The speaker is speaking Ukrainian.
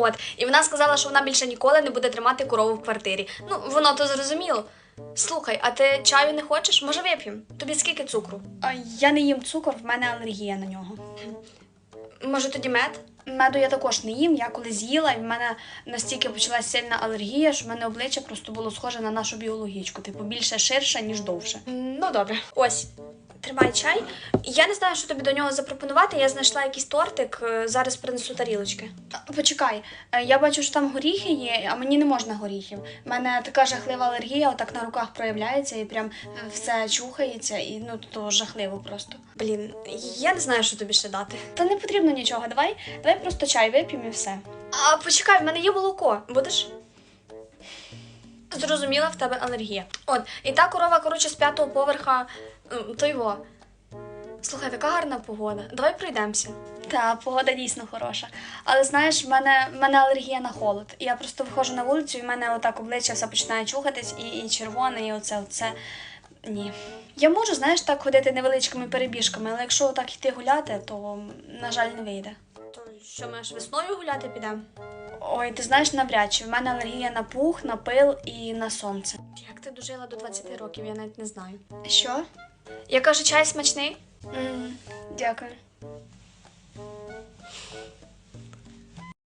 От, і вона сказала, що вона більше ніколи не буде тримати корову в квартирі. Ну, воно то зрозуміло. Слухай, а ти чаю не хочеш? Може вип'ємо? Тобі скільки цукру? А я не їм цукор, в мене алергія на нього. Може тоді мед? Меду я також не їм. Я коли з'їла, і в мене настільки почалася сильна алергія, що в мене обличчя просто було схоже на нашу біологічку. Типу більше ширше, ніж довше. Ну добре. Ось. Тримай чай. Я не знаю, що тобі до нього запропонувати. Я знайшла якийсь тортик. е, Зараз принесу тарілочки. Почекай, е, я бачу, що там горіхи є, а мені не можна горіхів. У мене така жахлива алергія, отак на руках проявляється і прям е, все чухається, і ну то жахливо просто. Блін, я не знаю, що тобі ще дати. Та не потрібно нічого. Давай, давай просто чай вип'ємо і все. А почекай, в мене є молоко. Будеш? Зрозуміла, в тебе алергія. От, і та корова, коротше, з п'ятого поверха. То його. Слухай, така гарна погода. Давай пройдемося. Та погода дійсно хороша. Але знаєш, в мене, в мене алергія на холод. Я просто виходжу на вулицю, і в мене отак обличчя все починає чухатись, і, і червоне, і оце, оце. Ні. Я можу, знаєш, так ходити невеличкими перебіжками, але якщо так йти гуляти, то, на жаль, не вийде. То що ми аж весною гуляти підемо? Ой, ти знаєш, навряд чи в мене алергія на пух, на пил і на сонце. Як ти дожила до 20 років, я навіть не знаю. Що? Я кажу, чай смачний. Mm, дякую.